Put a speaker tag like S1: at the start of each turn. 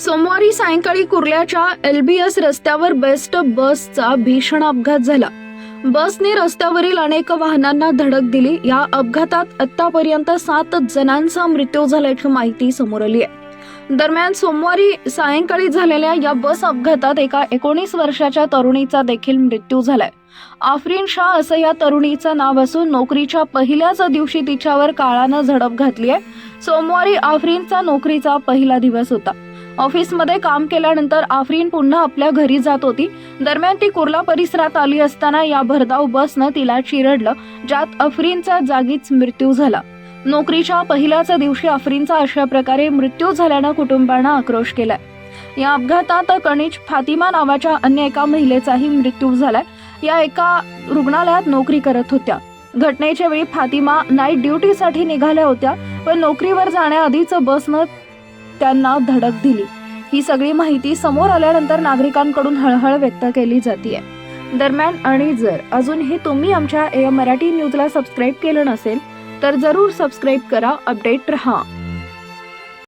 S1: सोमवारी सायंकाळी कुर्ल्याच्या एलबीएस रस्त्यावर बेस्ट बसचा भीषण अपघात झाला. बसने रस्त्यावरील अनेक वाहनांना धडक दिली. या अपघातात आतापर्यंत सात जणांचा मृत्यू झाल्याची माहिती समोर आली आहे. दरम्यान सोमवारी सायंकाळी झालेल्या या बस अपघातात एका एकोणीस वर्षाच्या तरुणीचा देखील मृत्यू झालाय. आफरीन शाह असं या तरुणीचं नाव असून नोकरीच्या पहिल्याच दिवशी तिच्यावर काळानं झडप घातली आहे. सोमवारी आफरीनचा नोकरीचा पहिला दिवस होता. ऑफिसमध्ये काम केल्यानंतर आफरीन पुन्हा आपल्या घरी जात होती. दरम्यान ती कुर्ला परिसरात आली असताना या भरधाव बसनं तिला चिरडलं ज्यात अफरीनचा जागीच मृत्यू झाला. नोकरीच्या पहिल्याच दिवशी अफरीनचा अशा प्रकारे मृत्यू झाल्यानं कुटुंबानं आक्रोश केलाय. या अपघातात कनिज फातिमा नावाच्या अन्य एका महिलेचाही मृत्यू झालाय. या एका रुग्णालयात नोकरी करत होत्या. घटनेच्या वेळी फातिमा नाईट ड्युटीसाठी निघाल्या होत्या पण नोकरीवर जाण्याआधीच बसनं त्यांना धडक दिली. ही सगळी माहिती समोर आल्यानंतर नागरिकांकडून हळहळ व्यक्त केली जाते दरम्यान आणि जर अजूनही तुम्ही आमच्या ए मराठी न्यूजला सबस्क्राईब केलं नसेल तर जरूर सबस्क्राईब करा अपडेट रहा.